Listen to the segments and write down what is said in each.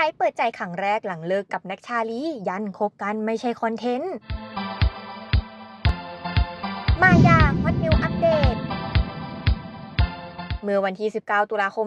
ก๋เปิดใจครั้งแรกหลังเลิกกับแน็กชาลี ยันคบกันไม่ใช่คอนเทนต์ มายาฮอตนิวอัปเดตเมื่อวันที่ 19 ตุลาคม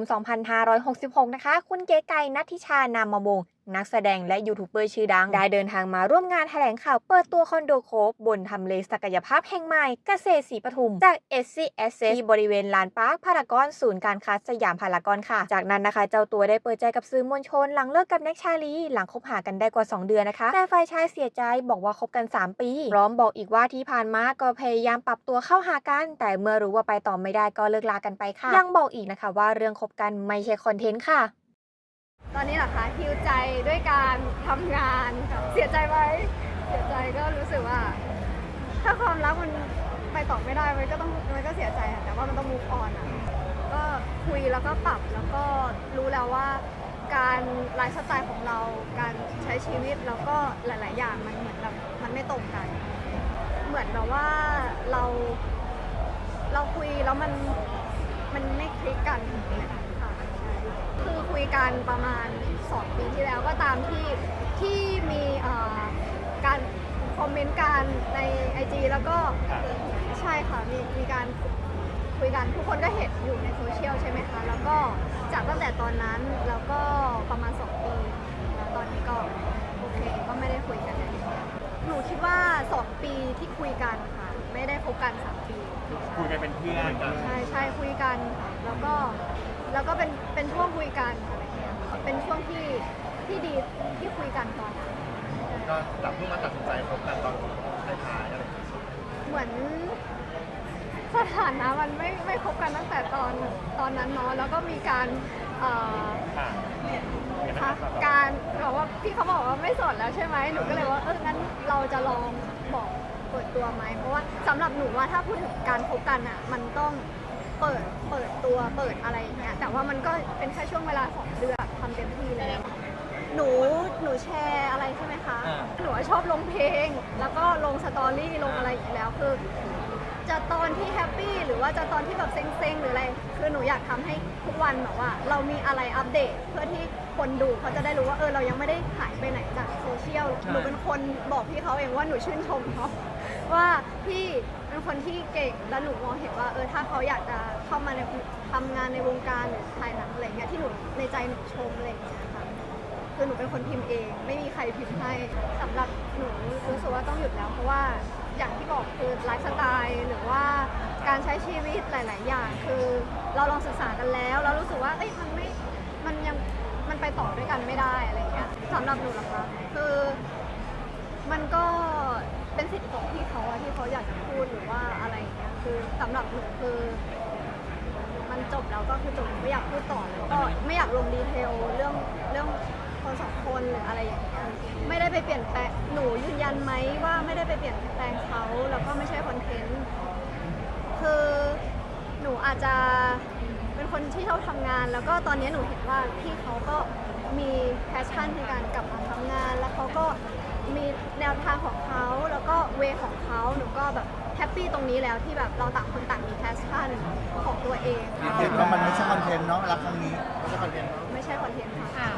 2566 นะคะ คุณเก๋ไก่นัทธิชานามวง นักแสดงและยูทูบเบอร์ชื่อดัง ได้เดินทางมาร่วมงานแถลงข่าวเปิดตัวคอนโดโคฟบนทำเลศักยภาพแห่งใหม่เกษตรศรีปทุม จาก s c s ที่บริเวณลานปาร์คพารากอนศูนย์การค้าสยามพารากอนค่ะ จากนั้นนะคะ เจ้าตัวได้เปิดใจกับสื่อมวลชน หลังเลิกกับแน็กชาลี หลังคบหากันได้กว่า 2 เดือนนะคะ แต่ฝ่ายชายเสียใจบอกว่าคบกัน 3 ปีพร้อมบอกอีกว่าที่ผ่านมาก็พยายามปรับตัวเข้าหากัน แต่เมื่อรู้ว่าไปต่อไม่ได้ก็เลิกลากันไปค่ะ ยังบอกอีกนะคะว่าเรื่องคบกันไม่ใช่คอนเทนต์ค่ะ ตอนนี้เหรอคะฮิวใจด้วยการทำงานค่ะเสียใจไหมเสียใจก็รู้สึกว่า ถ้าความรักมันไปต่อไม่ได้มันก็ต้องมันก็เสียใจอะแต่ว่ามันต้อง move on อะก็คุยแล้วก็ปรับแล้วก็รู้แล้วว่า การไลฟ์สไตล์ของเราการใช้ชีวิตแล้วก็หลาย ๆ อย่างมันเหมือนแบบมันไม่ตรงกัน เหมือนแบบว่าเราเราคุยแล้วมันมันไม่คลิกกันค่ะใช่ คือคุยกันประมาณ 2 ปีที่แล้วก็ตามที่ที่มีเอ่อการคอมเมนต์กันใน IG แล้วก็ใช่ค่ะมีมีการคุยกันทุกคนก็เห็นอยู่ในโซเชียลใช่ไหมคะ แล้วก็จากตั้งแต่ตอนนั้นแล้วก็ประมาณ 2 ปีแล้วตอนนี้ก็โอเคก็ไม่ได้คุยกันแล้วหนูคิดว่า 2 ปีที่คุยกันค่ะ ไม่ได้คบกัน 3 ปี คุยกันเป็นเพื่อนใช่ใช่คุยกันค่ะ แล้วก็แล้วก็เป็นเป็นช่วงคุยกันอะไรเงี้ยค่ะเป็นช่วงที่ที่ดีที่คุยกันตอนนั้นก็จับเพิ่งมาตัดสินใจคบกันตอนท้ายๆอะไรอย่างเงี้ยเหมือนสถานะมันไม่ไม่คบกันตั้งแต่ตอนตอนนั้นเนาะแล้วก็มีการเอ่อ ค่ะค่ะการบอกว่าพี่เขาบอกว่าไม่โสดแล้วใช่ไหมหนูก็เลยว่าเอองั้นเราจะลองบอกเปิดตัวไหมเพราะว่าสำหรับหนูว่าถ้าพูดถึงการคบกันอะ มันต้อง เปิดเปิดตัวเปิดอะไรอย่างเงี้ยแต่ว่ามันก็เป็นแค่ช่วงเวลาสองเดือนทำเต็มที่เลยหนูหนูแชร์อะไรใช่ไหมคะหนูชอบลงเพลง แล้วก็ลงสตอรี่ลงอะไรอีกแล้วคือจะตอนที่แฮปปี้หรือว่าจะตอนที่แบบเซ็งๆหรืออะไร คือหนูอยากทำให้ทุกวันแบบว่า เรามีอะไรอัปเดตเพื่อที่คนดูเขาจะได้รู้ว่าเออเรายังไม่ได้หายไปไหน จากโซเชียลหนูเป็นคนบอกพี่เขาเองว่าหนูชื่นชมเขาว่าพี่เป็นคนที่เก่งแล้วหนูมองเห็นว่าเออถ้าเขาอยากจะเข้ามาในทำงานในวงการหรือถ่ายหนังอะไรเงี้ยที่หนูในใจหนูชมอะไรอย่างเงี้ยค่ะคือหนูเป็นคนพิมพ์เอง ไม่มีใครพิมพ์ให้สำหรับหนูรู้สึกว่าต้องหยุดแล้ว เพราะว่าอย่างที่บอกคือไลฟ์สไตล์หรือว่าการใช้ชีวิตหลาย ๆ อย่าง คือเราลองศึกษากันแล้ว เรารู้สึกว่าเอ้ยมันไม่มันยังมันไปต่อด้วยกันไม่ สำหรับหนูนะคะ คือมันก็เป็นสิทธิ์ของพี่เขาอะที่เขาอยากจะพูดหรือว่าอะไรอย่างเงี้ยคือสำหรับหนูคือ มันจบแล้วก็คือจบไม่อยากพูดต่อแล้วก็ไม่อยากลงดีเทลเรื่องเรื่องคนสองคนหรืออะไรอย่างเงี้ยไม่ได้ไปเปลี่ยนแปลงหนูยืนยันไหมว่าไม่ได้ไปเปลี่ยนแปลงเขาแล้วก็ไม่ใช่คอนเทนต์คือหนูอาจจะเป็นคนที่ชอบทำงาน แล้วก็ตอนนี้หนูเห็นว่าพี่เขาก็ มีแพชชั่นในการกลับมาทำงาน แล้วเขาก็มีแนวทางของเขาแล้วก็เวของเขาหนูก็แบบแฮปปี้ตรงนี้แล้วที่แบบเราต่างคนต่างมีแพชชั่นของตัวเอง เห็นว่ามันไม่ใช่คอนเทนต์เนาะรักครั้งนี้ ไม่ใช่คอนเทนต์ไม่ใช่คอนเทนต์ค่ะ